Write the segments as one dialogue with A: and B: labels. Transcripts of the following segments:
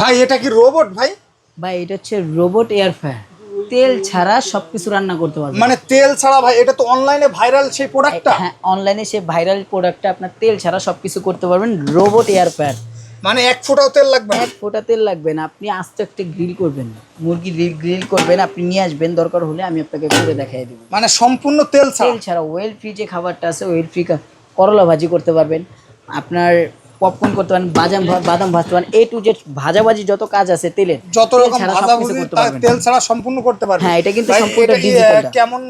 A: ভাই এটা কি রোবট ভাই?
B: ভাই এটা হচ্ছে রোবট এয়ার ফ্রায়ার তেল ছাড়া সবকিছু রান্না করতে পারবেন
A: মানে তেল ছাড়া ভাই এটা তো অনলাইনে ভাইরাল সেই প্রোডাক্টটা
B: হ্যাঁ অনলাইনে সেই ভাইরাল প্রোডাক্টটা আপনার তেল ছাড়া সবকিছু করতে পারবেন রোবট এয়ার ফ্রায়ার
A: মানে এক ফোঁটাও তেল লাগবে
B: এক ফোঁটা তেল লাগবে না। আপনি আস্তে একটা গ্রিল করবেন। মুরগি গ্রিল করবেন আপনি নিয়ে আসবেন দরকার হলে আমি আপনাকে করে দেখাই দেবো।
A: মানে সম্পূর্ণ তেল ছাড়া?
B: তেল ছাড়া ওয়েল ফ্রি যে খাবারটা আছে ওয়েল ফ্রি করলা ভাজি করতে পারবেন। আপনার পপকর্ন করতে পারেন বাদাম বাদাম ভাজতে পারেন এ টু জেড ভাজাভাজি যত কাজ আছে তেলের
A: যত রকম
B: ছাড়া
A: ভাজা
B: সবকিছু করতে
A: তা তেল ছাড়া সম্পূর্ণ করতে পারবে
B: হ্যাঁ, এটা কিন্তু সম্পূর্ণ টা।
A: কেমন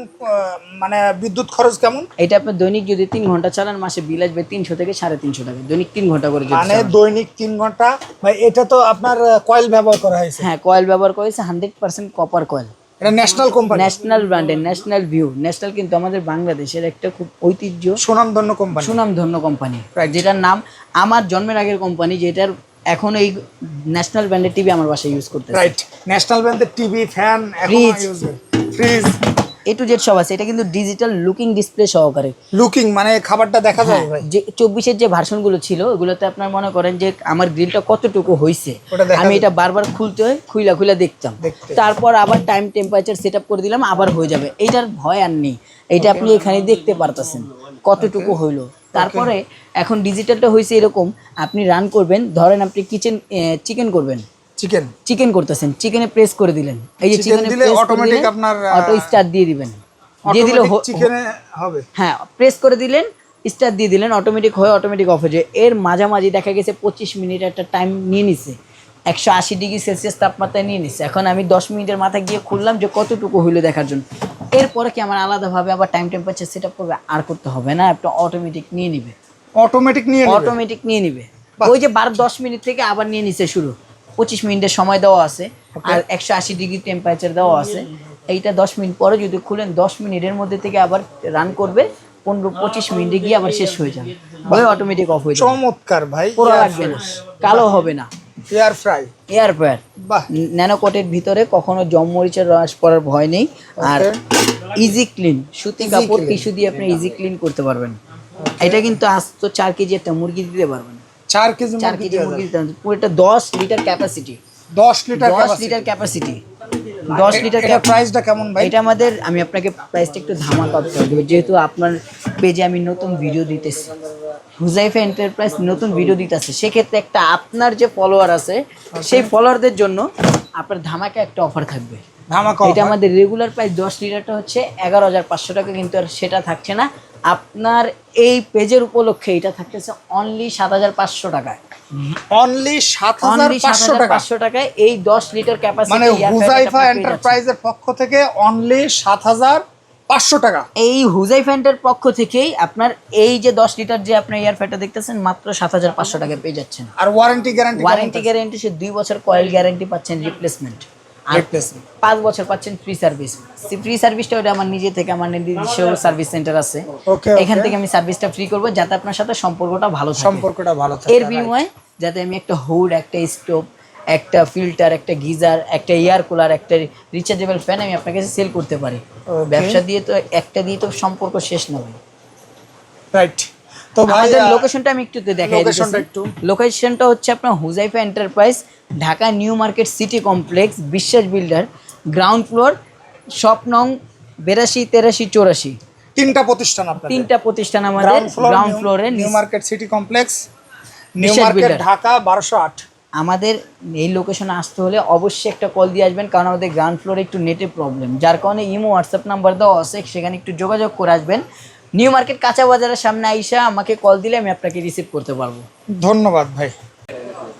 A: মানে বিদ্যুৎ খরচ কেমন?
B: এটা আপনি দৈনিক যদি তিন ঘণ্টা চালান মাসে বিল আসবে তিনশো থেকে সাড়ে তিনশো টাকা। দৈনিক তিন ঘণ্টা করে
A: মানে দৈনিক তিন ঘণ্টা। ভাই এটা তো আপনার কয়েল ব্যবহার করা হয়েছে।
B: হ্যাঁ কয়েল ব্যবহার করা হয়েছে হান্ড্রেড পার্সেন্ট কপার কয়েল
A: এটা ন্যাশনাল কোম্পানি
B: ন্যাশনাল ব্র্যান্ডের ন্যাশনাল ভিউ ন্যাশনাল কিন্তু আমাদের বাংলাদেশের একটা খুব ঐতিহ্য
A: সুনামধন্য কোম্পানি
B: সুনামধন্য কোম্পানি যেটার নাম আমার জন্মের আগের কোম্পানি যেটার এখন এই ন্যাশনাল ব্র্যান্ডের টিভি আমার বাসায় ইউজ করতে
A: রাইট ন্যাশনাল ব্র্যান্ডের TV fan
B: fridge
A: fridge
B: A to Z সব আছে। এটা কিন্তু ডিজিটাল লুকিং ডিসপ্লে সহকারে।
A: লুকিং মানে খাবারটা দেখা যায়? ভাই
B: যে চব্বিশের যে ভার্সনগুলো ছিল ওগুলোতে আপনার মনে করেন যে আমার গ্রিলটা কতটুকু হয়েছে আমি এটা বারবার খুলতে হয় খুইলা খুইলা দেখতাম। তারপর আবার টাইম টেম্পারেচার সেট আপ করে দিলাম আবার হয়ে যাবে। এইটার ভয় আর নেই। এটা আপনি এখানে দেখতে পারতেছেন কতটুকু হইল। তারপরে এখন ডিজিটালটা হয়েছে এরকম আপনি রান করবেন। ধরেন আপনি কিচেন চিকেন করবেন।
A: চিকেন
B: চিকেন করতেছেন। চিকেনে প্রেস করে দিলেন। এই যে চিকেনে
A: দিলে
B: প্রেস করে
A: আপনার,
B: অটো স্টার্ট দিয়ে দিবেন। দিয়ে দিলে
A: চিকেনে হবে।
B: হ্যাঁ প্রেস করে দিলেন স্টার্ট দিয়ে দিলেন অটোমেটিক হয়ে অটোমেটিক অফ হয়ে যায়। এর মাঝামাঝি দেখা গেছে পঁচিশ মিনিট একটা টাইম নিয়ে নিছে। একশো আশি ডিগ্রি সেলসিয়াস তাপমাত্রায় নিয়ে নিচ্ছে এখন আমি দশ মিনিটের মাথায় গিয়ে খুললাম যে কতটুকু হইল দেখার জন্য। এরপরে কি আমার আলাদাভাবে আবার টাইম টেম্পারেচার সেট আপ করবে? আর করতে হবে না একটা অটোমেটিক নিয়ে নিবে।
A: অটোমেটিক নিয়ে
B: অটোমেটিক নিয়ে নিবে। ওই যে বারো দশ মিনিট থেকে আবার নিয়ে নিছে শুরু। পঁচিশ মিনিটের সময় দেওয়া আছে। আর একশো আশি ডিগ্রি টেম্পারেচার দেওয়া আছে। এইটা দশ মিনিট পরে যদি খুলেন দশ মিনিটের মধ্যে থেকে আবার রান করবে পনেরো পঁচিশ মিনিটে গিয়ে আবার শেষ হয়ে যাবে। ওই অটোমেটিক অফ হয়ে যাবে।
A: চমৎকার ভাই
B: পোড়া লাগবে না। কালো হবে না।
A: এয়ার ফ্রাই
B: এয়ার ফ্রায়ার ন্যানোকটের ভিতরে কখনো জম মরিচের রস পড়ার ভয় নেই। আর ইজি ক্লিন সুতি কাপড় টিস্যু দিয়ে আপনি ইজি ক্লিন করতে পারবেন। এটা কিন্তু আস্ত চার কেজি একটা মুরগি দিতে পারবেন।
A: চার কেজি
B: চার পুরোটা দশ লিটার ক্যাপাসিটি
A: দশ লিটার
B: দশ লিটার ক্যাপাসিটি দশ লিটার
A: প্রাইসটা কেমন ভাই?
B: এটা আমাদের আমি আপনাকে প্রাইসটা একটু ধামাকা করে দেবো যেহেতু আপনার পেজে আমি নতুন ভিডিও দিতেছি। হুজাইফা এন্টারপ্রাইজ নতুন ভিডিও দিতেছে। সেক্ষেত্রে একটা আপনার যে ফলোয়ার আছে সেই ফলোয়ারদের জন্য আপনার ধামাকা একটা অফার থাকবে।
A: ধামাকা
B: এটা আমাদের রেগুলার প্রাইস দশ লিটারটা হচ্ছে এগারো হাজার পাঁচশো টাকা কিন্তু আর সেটা থাকছে না আপনার এই পেজের উপলক্ষে এটা থাকতেছে অনলি সাত হাজার পাঁচশো টাকায়।
A: অনলি সাত হাজার পাঁচশো টাকা?
B: পাঁচশো টাকায় এই দশ লিটার ক্যাপাসিটি
A: মানে হুজাইফা এন্টারপ্রাইজের পক্ষ থেকে অনলি সাত হাজার পাঁচশো টাকা।
B: এই হুজাই ফ্যান্টের পক্ষ থেকেই আপনার এই যে দশ লিটার যে আপনার এয়ার ফ্যানটা দেখতেছেন মাত্র সাত হাজার পাঁচশো টাকায় পেয়ে যাচ্ছেন।
A: আর ওয়ারেন্টি গ্যারান্টি
B: ওয়ারেন্টি গ্যারেন্টি সে দুই বছর কয়েল গ্যারেন্টি পাচ্ছেন রিপ্লেসমেন্ট। পাঁচ বছর পাচ্ছেন ফ্রি সার্ভিস ফ্রি সার্ভিসটা ওটা আমার নিজে থেকে আমার নিজস্ব সার্ভিস সেন্টার আছে। এখান থেকে আমি সার্ভিসটা ফ্রি করব যাতে আপনার সাথে সম্পর্কটা ভালো
A: সম্পর্কটা ভালো থাকে
B: এর বিনিময়ে যাতে আমি একটা হুড একটা স্টোভ একটা ফিল্টার একটা গিজার একটা এয়ার কুলার একটা রিচার্জেবল ফ্যান আমি আপনার কাছে সেল করতে পারি। ব্যবসা দিয়ে তো একটা দিয়ে তো সম্পর্ক শেষ না ভাই
A: রাইট তো ভাই
B: লোকেশনটা আমি একটু দেখাই
A: একটু।
B: লোকেশনটা হচ্ছে আপনার Huzaifa enterprise Dhaka New Market city complex Biswas builder ground floor shop নং বেরাশি তেরাশি চৌরাশি।
A: তিনটা প্রতিষ্ঠান আপনাদের।
B: তিনটা প্রতিষ্ঠান আমাদের
A: গ্রাউন্ড ফ্লোরে New Market city complex New Market Dhaka বারোশো আট।
B: আমাদের এই লোকেশনে আসতে হলে অবশ্যই একটা কল দিয়ে আসবেন কারণ আমাদের গ্রাউন্ড ফ্লোরে একটু নেটের প্রবলেম যার কারণে ইমো হোয়াটসঅ্যাপ নাম্বার দেওয়া আছে সেখানে একটু যোগাযোগ করে আসবেন। নিউ মার্কেট কাঁচা বাজারের সামনে আইসা আমাকে কল দিলে আমি আপনাকে রিসিভ করতে পারব।
A: ধন্যবাদ ভাই।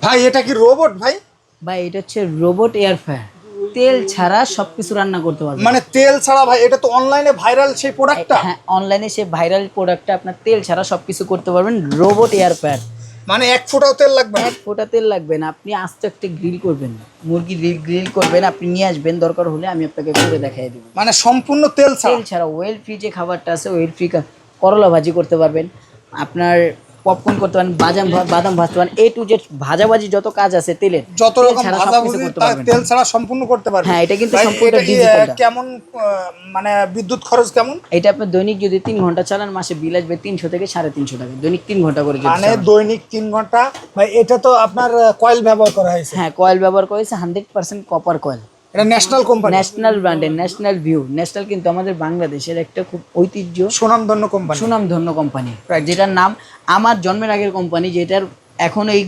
A: ভাই এটা কি রোবট ভাই?
B: ভাই এটা হচ্ছে রোবট এয়ার ফ্রায়ার তেল ছাড়া সবকিছু রান্না করতে পারবেন
A: মানে তেল ছাড়া ভাই এটা তো অনলাইনে ভাইরাল সেই প্রোডাক্টটা
B: হ্যাঁ অনলাইনে সেই ভাইরাল প্রোডাক্টটা আপনার তেল ছাড়া সবকিছু করতে পারবেন রোবট এয়ার ফ্রায়ার
A: মানে এক ফোঁটাও তেল লাগবে
B: এক ফোঁটা তেল লাগবে না। আপনি আস্তে আস্তে গ্রিল করবেন মুরগি গ্রিল করবেন আপনি নিয়ে আসবেন দরকার হলে আমি আপনাকে করে দেখাই দেবো।
A: মানে সম্পূর্ণ তেল ছাড়া?
B: তেল ছাড়া ওয়েল ফ্রি যে খাবারটা আছে ওয়েল ফ্রি করলা ভাজি করতে পারবেন। আপনার পপকর্ন করতে পারেন বাদাম বাদাম ভাজতে পারেন এ টু জেড ভাজাভাজি যত কাজ আছে তেলের
A: যত রকম। তেল ছাড়া সম্পূর্ণ করতে পারবে
B: হ্যাঁ, এটা কিন্তু সম্পূর্ণ।
A: কেমন মানে বিদ্যুৎ খরচ কেমন?
B: এটা আপনি দৈনিক যদি তিন ঘণ্টা চালান মাসে বিল আসবে তিনশো থেকে সাড়ে তিনশো টাকা। দৈনিক তিন ঘণ্টা করে
A: মানে দৈনিক তিন ঘণ্টা ভাই এটা তো আপনার কয়েল ব্যবহার করা হয়েছে।
B: হ্যাঁ কয়েল ব্যবহার করা হয়েছে হান্ড্রেড পার্সেন্ট কপার কয়েল
A: এটা ন্যাশনাল কোম্পানি
B: ন্যাশনাল ব্র্যান্ডের ন্যাশনাল ভিউ ন্যাশনাল কিন্তু আমাদের বাংলাদেশের একটা খুব ঐতিহ্য
A: সুনামধন্য কোম্পানি
B: সুনামধন্য কোম্পানি যেটার নাম আমার জন্মের আগের কোম্পানি যেটার এখন এই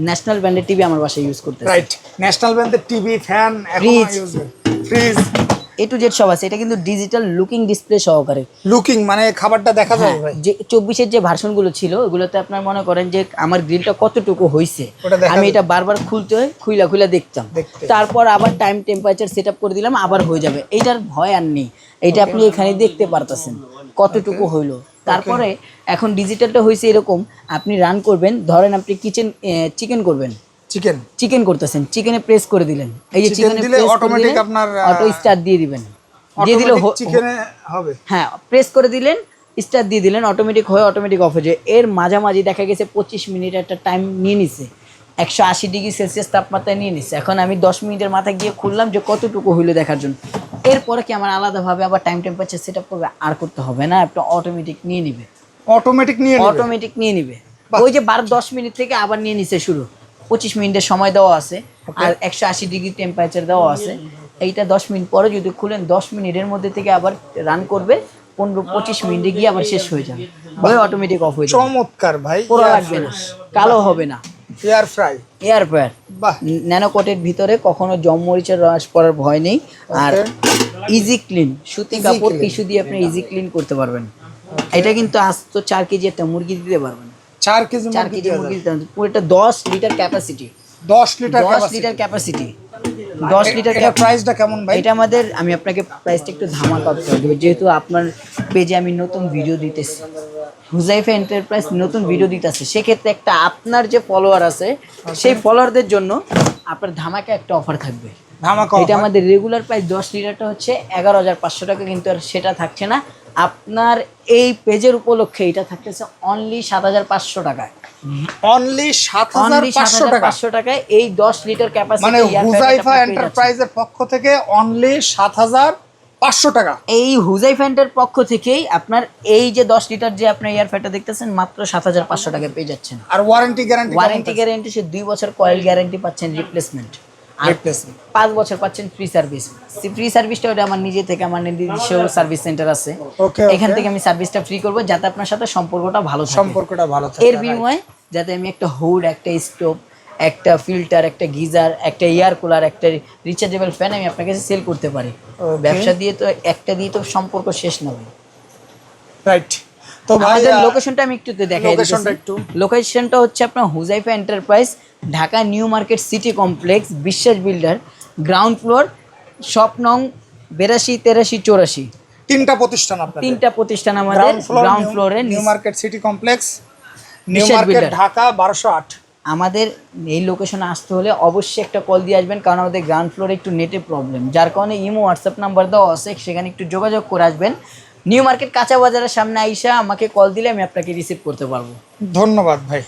B: ন্যাশনাল ব্র্যান্ডের টিভি আমার বাসায় ইউজ করতে
A: রাইট ন্যাশনাল ব্র্যান্ডের টিভি ফ্যান এখন use fridge
B: A to Z সব আছে। এটা কিন্তু ডিজিটাল লুকিং ডিসপ্লে সহকারে।
A: লুকিং মানে খাবারটা দেখা যায় ভাই?
B: যে চব্বিশের যে ভার্সনগুলো ছিল ওগুলোতে আপনার মনে করেন যে আমার গ্রিলটা কতটুকু হয়েছে আমি এটা বারবার খুলতে হয় খুইলা খুইলা দেখতাম। তারপর আবার টাইম টেম্পারেচার সেট করে দিলাম আবার হয়ে যাবে। এইটার ভয় আর নেই। এটা আপনি এখানে দেখতে পারতেছেন কতটুকু হইল। তারপরে এখন ডিজিটালটা হয়েছে এরকম আপনি রান করবেন। ধরেন আপনি কিচেন চিকেন করবেন।
A: চিকেন
B: চিকেন করতেছেন। চিকেনে প্রেস করে দিলেন। এই যে চিকেনে
A: দিলে
B: করে
A: আপনার,
B: অটো স্টার্ট দিয়ে দিবেন। দিয়ে দিলে
A: চিকেনে হবে।
B: হ্যাঁ প্রেস করে দিলেন স্টার্ট দিয়ে দিলেন অটোমেটিক হয়ে অটোমেটিক অফ হয়ে যায়। এর মাঝামাঝি দেখা গেছে পঁচিশ মিনিট একটা টাইম নিয়ে নিছে। একশো আশি ডিগ্রি সেলসিয়াস তাপমাত্রায় নিয়ে নিচ্ছে এখন আমি দশ মিনিটের মাথায় গিয়ে খুললাম যে কতটুকু হইল দেখার জন্য। এরপরে কি আমার আলাদাভাবে আবার টাইম টেম্পারেচার সেট আপ করবে? আর করতে হবে না একটা অটোমেটিক নিয়ে নিবে।
A: অটোমেটিক নিয়ে
B: অটোমেটিক নিয়ে নিবে। ওই যে বারো দশ মিনিট থেকে আবার নিয়ে নিছে শুরু। পঁচিশ মিনিটের সময় দেওয়া আছে আর একশো আশি ডিগ্রি টেম্পারেচার দেওয়া আছে। এইটা দশ মিনিট পরে যদি খুলেন দশ মিনিটের মধ্যে থেকে আবার রান করবে পনেরো পঁচিশ মিনিটে গিয়ে আবার শেষ হয়ে যাবে। ওই অটোমেটিক অফ হয়ে যাবে।
A: চমৎকার ভাই
B: পোড়া লাগবে না। কালো হবে না।
A: এয়ার ফ্রাই
B: এয়ার
A: বাহ।
B: ন্যানোকোটের ভিতরে কখনো জম মরিচের রস পড়ার ভয় নেই। আর ইজি ক্লিন সুতি কাপড়. টিস্যু দিয়ে আপনি ইজি ক্লিন করতে পারবেন। এটা কিন্তু আজ তো চার কেজি একটা মুরগি দিতে পারবেন।
A: চার কেজি
B: চার কেজি মুরগি
A: যাবে।
B: পুরোটা দশ লিটার ক্যাপাসিটি
A: দশ লিটার
B: দশ লিটার ক্যাপাসিটি দশ লিটার
A: প্রাইসটা কেমন ভাই?
B: এটা আমাদের আমি আপনাকে প্রাইসটা একটু ধামাকা করে দেবো যেহেতু আপনার পেজে আমি নতুন ভিডিও দিতেছি। হুজাইফা এন্টারপ্রাইজ নতুন ভিডিও দিতেছে। সেক্ষেত্রে একটা আপনার যে ফলোয়ার আছে সেই ফলোয়ারদের জন্য আপনার ধামাকা একটা অফার থাকবে।
A: ধামাকা
B: এটা আমাদের রেগুলার প্রাইস দশ লিটারটা হচ্ছে এগারো হাজার পাঁচশো টাকা কিন্তু আর সেটা থাকছে না আপনার এই পেজের উপলক্ষে এটা থাকতেছে অনলি সাত হাজার পাঁচশো টাকায়।
A: অনলি সাত হাজার পাঁচশো টাকা
B: পাঁচশো টাকায় এই দশ লিটার ক্যাপাসিটি
A: মানে হুজাইফা এন্টারপ্রাইজের পক্ষ থেকে অনলি সাত হাজার পাঁচশো টাকা।
B: এই হুজাই ফ্যান্টের পক্ষ থেকেই আপনার এই যে দশ লিটার যে আপনার এয়ার ফ্যানটা দেখতেছেন মাত্র সাত হাজার পাঁচশো টাকায় পেয়ে যাচ্ছেন।
A: আর ওয়ারেন্টি গ্যারান্টি
B: ওয়ারেন্টি গ্যারেন্টি সে দুই বছর কয়েল গ্যারেন্টি পাচ্ছেন রিপ্লেসমেন্ট। পাঁচ বছর পাচ্ছেন ফ্রি সার্ভিস ফ্রি সার্ভিসটা ওটা আমার নিজে থেকে আমার নিজস্ব সার্ভিস সেন্টার আছে। এখান থেকে আমি সার্ভিসটা ফ্রি করব যাতে আপনার সাথে সম্পর্কটা ভালো
A: সম্পর্কটা ভালো
B: এর বিনিময়ে যাতে আমি একটা হুড একটা স্টোভ একটা ফিল্টার একটা গিজার একটা এয়ার কুলার একটা রিচার্জেবল ফ্যান আমি আপনার কাছে সেল করতে পারি। ব্যবসা দিয়ে তো একটা দিয়ে তো সম্পর্ক শেষ না
A: রাইট তো ভাই
B: আমাদের লোকেশনটা আমি একটু দেখাই
A: লোকেশনটা একটু।
B: লোকেশনটা হচ্ছে আপনার Huzaifa enterprise Dhaka new market city complex Biswas builder ground floor shop নং বেরাশি তেরাশি চৌরাশি।
A: তিনটা প্রতিষ্ঠান আপনাদের।
B: তিনটা প্রতিষ্ঠান আমাদের
A: গ্রাউন্ড ফ্লোরে new market city complex new market Dhaka বারোশো আট।
B: আমাদের এই লোকেশনে আসতে হলে অবশ্যই একটা কল দিয়ে আসবেন কারণ আমাদের গ্রাউন্ড ফ্লোরে একটু নেটে প্রবলেম যার কারণে ইমো হোয়াটসঅ্যাপ নাম্বার দেওয়া আছে সেখানে একটু যোগাযোগ করে আসবেন। নিউ মার্কেট কাঁচা বাজারের সামনে আইসা আমাকে কল দিলে আমি আপনাকে রিসিভ করতে পারব।
A: ধন্যবাদ ভাই।